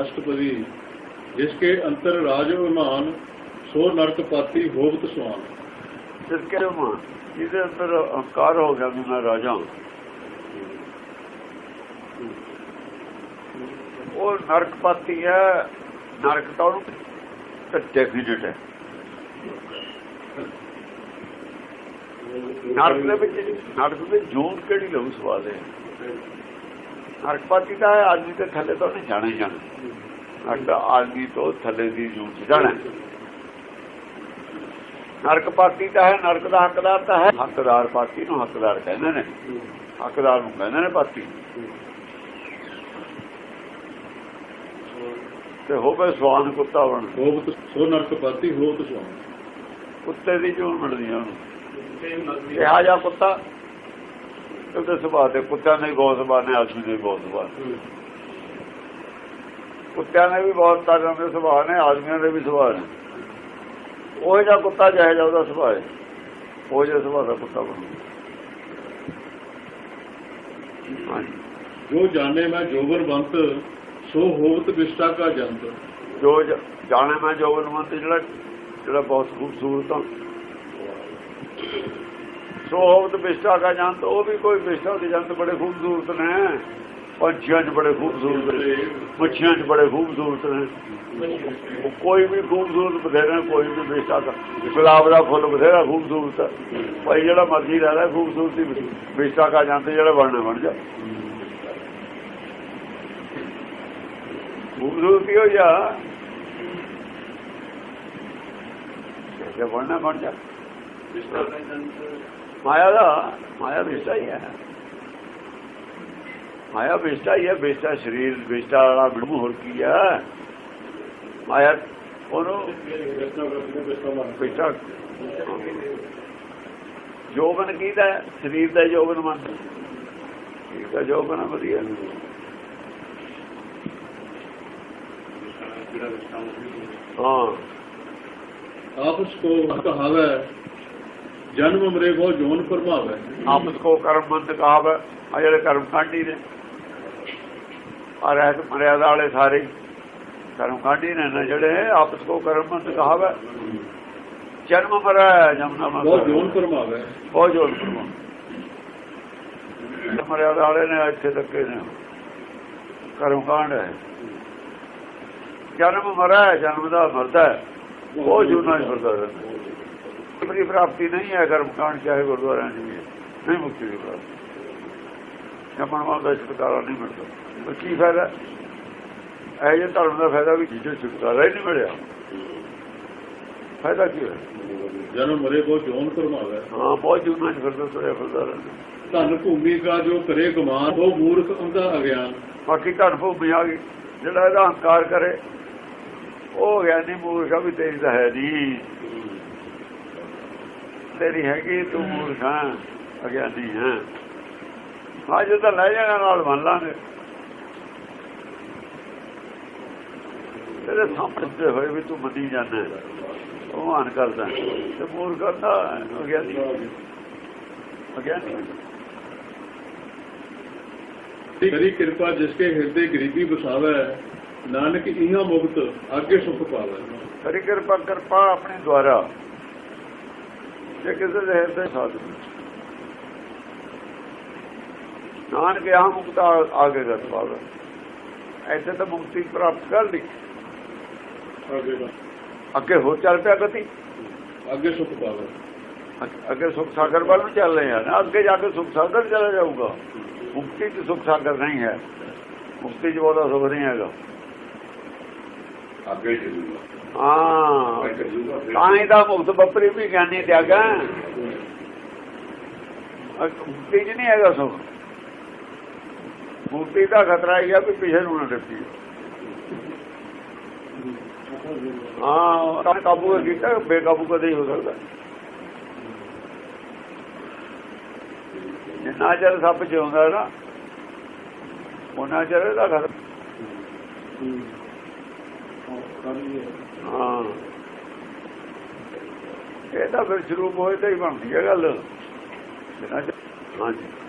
ਅਸ਼ਟਪਦੀ, ਜਿਸ ਕੇ ਅੰਤਰ ਰਾਜ ਵਿਮਾਨ ਸੋ ਨਰਕ ਪਾਤੀ ਹੋਵਤ ਸੁਆਨ ਸਿਰਕੇ ਮਾਂ ਜਿਹਦੇ ਅੰਦਰ ਅਹੰਕਾਰ ਹੋ ਗਿਆ ਵੀ ਮੈਂ ਰਾਜਾ ਹਾਂ। ਉਹ ਨਰਕਪਾਤੀ ਹੈ, ਨਰਕ ਤਾਂ ਉਹਨੂੰ ਡੈਫੀਨਿਟ ਹੈ। ਨਰਕ ਦੇ ਵਿੱਚ, ਨਰਕ ਦੇ ਜੋਨ ਕਿਹੜੀ ਲਊ ਸਵਾਲ ਹੈ ਨਰਕਪਾਤੀ ਦਾ ਹੈ ਆਦਮੀ ਤੇ ਥੱਲੇ ਤੋਂ ਨਹੀਂ ਜਾਣੇ ਜਾਣਾ। ਨਰਕ ਦਾ ਆਦਮੀ ਤੋਂ ਥੱਲੇ ਦੀ ਚ ਜਾਣਾ। ਨਰਕਪਾਤੀ ਦਾ ਹੈ ਨਰਕ ਦਾ ਹੱਕਦਾਰ ਤਾਂ ਹੈ। ਹੱਕਦਾਰ ਪਾਤੀ ਨੂੰ ਹੱਕਦਾਰ ਕਹਿੰਦੇ ਨੇ। ਹੱਕਦਾਰ ਨੂੰ ਕਹਿੰਦੇ ਨੇ ਪਾਤੀ। ਤੇ ਹੋਵੇ ਸਵਾਨ ਕੁੱਤਾ ਬਣ। ਹੋਵਤ ਸੋ ਨਰਕ ਪਾਤੀ ਹੋਵਤ ਸੁਆਨ ਕੁੱਤੇ ਦੀ ਜੂਨ ਬਣਦੀ ਆ ਉਹਨੂੰ। ਕਿਹਾ ਜਾ ਕੁੱਤਾ। ਉਹਦੇ ਸੁਭਾਅ ਤੇ ਕੁੱਤਿਆਂ ਦੇ ਬਹੁਤ ਸੁਭਾਅ ਨੇ ਆਦਮੀ ਦੇ ਬਹੁਤ ਸੁਭਾਅ ਨੇ। ਕੁੱਤਿਆਂ ਦੇ ਵੀ ਬਹੁਤ ਤਰ੍ਹਾਂ ਦੇ ਸੁਭਾਅ ਨੇ ਆਦਮੀਆਂ ਦੇ ਵੀ ਸੁਭਾਅ ਨੇ। ਉਹ ਜਿਹਾ ਕੁੱਤਾ ਜਿਹਾ ਉਹਦਾ ਸੁਭਾਅ ਹੈ। ਉਹ ਜਿਹਾ ਸੁਭਾਅ ਦਾ ਕੁੱਤਾ ਬਣੂ। ਹਾਂਜੀ। ਜੋ ਜਾਣੇ ਮੈਂ ਜੋਗਰਵੰਤ ਸੋ ਹੋਵਤ ਵਿਸ਼ਟਾ ਕਾ ਜੰਤ। ਜੋ ਜਾਣੇ ਮੈਂ ਜੋਗਨਵੰਤ ਜਿਹੜਾ ਜਿਹੜਾ ਬਹੁਤ ਖੂਬਸੂਰਤ ਆ ਸੋ ਹੋਵਤ ਜੰਤ, ਉਹ ਵੀ ਕੋਈ ਬਿਸ਼ਟਾ ਦੇ ਜੰਤ ਬੜੇ ਖੂਬਸੂਰਤ ਨੇ। ਪੰਛੀਆਂ 'ਚ ਬੜੇ ਖੂਬਸੂਰਤ ਨੇ, ਮੱਛੀਆਂ 'ਚ ਬੜੇ ਖੂਬਸੂਰਤ ਨੇ। ਕੋਈ ਵੀ ਖੂਬਸੂਰਤ ਬਥੇਰਾ ਕੋਈ ਵੀ ਬਿਸ਼ਟਾ ਦਾ। ਗੁਲਾਬ ਦਾ ਫੁੱਲ ਬਥੇਰਾ ਖੂਬਸੂਰਤ ਹੈ। ਭਾਈ ਜਿਹੜਾ ਮਰਜ਼ੀ ਲੈ ਲੈ, ਖੂਬਸੂਰਤੀ ਬਿਸ਼ਟਾ ਕਾ ਜੰਤ ਜਿਹੜਾ ਬਣਨਾ, ਬਣ ਜਾ। ਖੂਬਸੂਰਤੀ ਹੋ ਜਾ। ਜੇ ਬਣਨਾ, ਬਣ ਜਾ। ਮਾਇਆ ਦਾ ਮਾਇਆ ਵਿਸ਼ਾ ਹੀ ਹੈ। ਮਾਇਆ ਵਿਸ਼ਾ ਹੀ ਹੈ ਵਿਸ਼ਾ ਸਰੀਰ ਵਿਸ਼ਾ ਵਾਲਾ ਬਿੜੂ ਹੋਰ ਕੀ ਹੈ। ਮਾਇਆ ਉਹਨੂੰ ਵਿਸ਼ਾ ਜੋਗਨ ਕੀਦਾ? ਸਰੀਰ ਦਾ ਜੋਗਨ ਮੰਨ। ਸਰੀਰ ਦਾ ਜੋਗਨ ਵਧੀਆ। ਹਾਂ। ਆਪਸ ਕੋ ਕਹਾਵੇ ਜਨਮ ਮਰੇ ਕੋ ਜੋਨ ਪਰਮਾਵੇ ਆਪਸ ਕੋ ਕਰਮਬੰਦ ਕਹਾਵ ਆ ਜਿਹੜੇ ਕਰਮ ਕਾਂਡੀ ਨੇ। ਆ ਰਹਿਤ ਮਰਿਆਦਾ ਵਾਲੇ ਸਾਰੇ ਹੀ ਕਰਮ ਕਾਂਡੀ ਨੇ ਨਾ ਜਿਹੜੇ ਆਪਸ ਕੋ ਕਰਮਬੰਦ ਕਹਾਵ ਜਨਮ ਮਰੈ ਜਮਨਾ ਕੋ ਮਰ ਜੋਨ ਪਰਮਾਵੇ ਬਹੁਤ ਜੋਰ ਪਰਮਾ ਮਰਿਆਦਾ ਵਾਲੇ ਨੇ ਇੱਥੇ ਤੱਕੇ ਨੇ। ਕਰਮ ਕਾਂਡ ਹੈ। ਜਨਮ ਮਰੈ ਜਨਮ ਦਾ ਮਰਦਾ ਹੈ। ਉਹ ਜੁਨਾ ਹੀ ਫਿਰਦਾ ਰਹਿੰਦਾ ਮੁਕਤੀ ਪ੍ਰਾਪਤੀ ਨਹੀਂ ਹੈ ਕਰਮ ਕਾਂਡ ਚਾਹੇ ਗੁਰਦੁਆਰਿਆਂ ਚ ਵੀ ਹੈ। ਨਹੀਂ ਮੁਕਤੀ ਦੀ ਪ੍ਰਾਪਤੀ ਵਾਲ ਦਾ ਛੁਟਕਾਰਾ ਨਹੀਂ ਮਿਲਦਾ। ਕੀ ਫਾਇਦਾ? ਇਹ ਜੇ ਧਰਮ ਦਾ ਫਾਇਦਾ ਵੀ ਜੋ ਛੁਟਕਾਰਾ ਹੀ ਨਹੀਂ ਮਿਲਿਆ। ਫਾਇਦਾ ਕੀ ਹੈ ਜਨਮ ਮਰੇ ਕੋ ਜੋਨ ਪਰਮਾਵੇ ਹਾਂ ਬਹੁਤ ਜੁਨਾ ਚ ਫਿਰਦਾ ਤੁਰਿਆ ਫਿਰਦਾ ਧਨ ਭੂਮੀ ਕਾ ਜੋ ਕਰੇ ਗਮਾਨ ਉਹ ਮੂਰਖ ਅੰਧਾ ਅਗਿਆਨ। ਬਾਕੀ ਧਨ ਭੂਮੀ ਆ ਗਈ। ਜਿਹੜਾ ਇਹਦਾ ਹੰਕਾਰ ਕਰੇ ਉਹ ਗਿਆਨੀ ਮੂਰਖਾ ਵੀ ਤੇਰੀ ਤਾਂ ਹੈ ਨਹੀਂ। ਤੇਰੀ ਹੈਗੀ ਤੂੰ ਮੂਰਖ ਅਗਿਆਨੀ ਹੈ। ਹਾਂ ਜੇ ਤਾਂ ਲੈ ਜਾਣਾ ਨਾਲ ਮੰਨ ਲਾਂਗੇ। ਤੇਰੇ ਸਾਹਮਣੇ ਹੋਏ ਵੀ ਤੂੰ ਮੰਨੀ ਜਾਂਦਾ ਉਹ ਮਾਨ ਕਰਦਾ ਤੇ ਮੂਰਖ ਕਰਦਾ ਅਗਿਆਨੀ। ਅਗਿਆਨੀ। ਕਰੀ ਕਿਰਪਾ ਜਿਸ ਕੇ ਹਿਰਦੇ ਗਰੀਬੀ ਬਸਾਵੇ ਨਾਨਕ ਇਹਾਂ ਮੁਕਤ ਅੱਗੇ ਸੁਖ ਪਾਵੇ। ਕਰੀ ਕਿਰਪਾ ਕਿਰਪਾ ਆਪਣੇ ਦੁਆਰਾ। ਜੇ ਕਿਸੇ ਦੇ ਹਿਰਦੇ ਸਾਧ ਨਾਨਕ ਆ ਮੁਕਤਾ ਆਗੇ ਗਤ ਪਾਵੇ ਐਸੇ ਤਾਂ ਮੁਕਤੀ ਪ੍ਰਾਪਤ ਕਰ ਲਈ। ਅੱਗੇ ਹੋ ਚੱਲ ਪਿਆ ਗਤੀ। ਅੱਗੇ ਸੁਖ ਪਾਵੇ। ਅੱਗੇ- ਸੁਖ ਸਾਗਰ ਵੱਲ ਚੱਲ ਰਹੇ ਆ ਅੱਗੇ ਜਾ ਕੇ ਸੁਖ ਸਾਗਰ ਚਲਾ ਜਾਊਗਾ। ਮੁਕਤੀ ਚ ਸੁਖ ਸਾਗਰ ਨਹੀਂ ਹੈ। ਮੁਕਤੀ ਬਹੁਤਾ ਸੁਖ ਨਹੀਂ ਹੈਗਾ। ਅੱਗੇ ਚੱਲੂਗਾ। ਹਾਂ। ਤਾਂ ਤਾਂ ਮੁਕਤ ਬੱਪਰੀ ਵੀ ਗਿਆਨੀ ਤਿਆਗਾ ਮੁਕਤੀ ਚ ਨਹੀਂ ਹੈਗਾ ਸੁਖ। ਮੁਕਤੀ ਦਾ ਖਤਰਾ ਹੀ ਆ ਵੀ ਪਿਛੇ ਨੂੰ ਨਾ ਡੱਪੀ ਹਾਂ ਤਾਂ ਕਾਬੂ ਕੀਤਾ ਬੇਕਾਬੂ ਕਦੇ ਹੀ ਹੋ ਸਕਦਾ। ਜਿੰਨਾ ਚਿਰ ਸੱਪ ਜਿਉਂਦਾ ਨਾ ਉਹਨਾਂ ਚਿਰ ਇਹਦਾ ਖਤਰਾ। ਹਾਂ। ਇਹ ਤਾਂ ਫਿਰ ਸ਼ੁਰੂ ਹੋਏ ਤੇ ਹੀ ਬਣਦੀ ਹੈ ਗੱਲ। ਹਾਂਜੀ।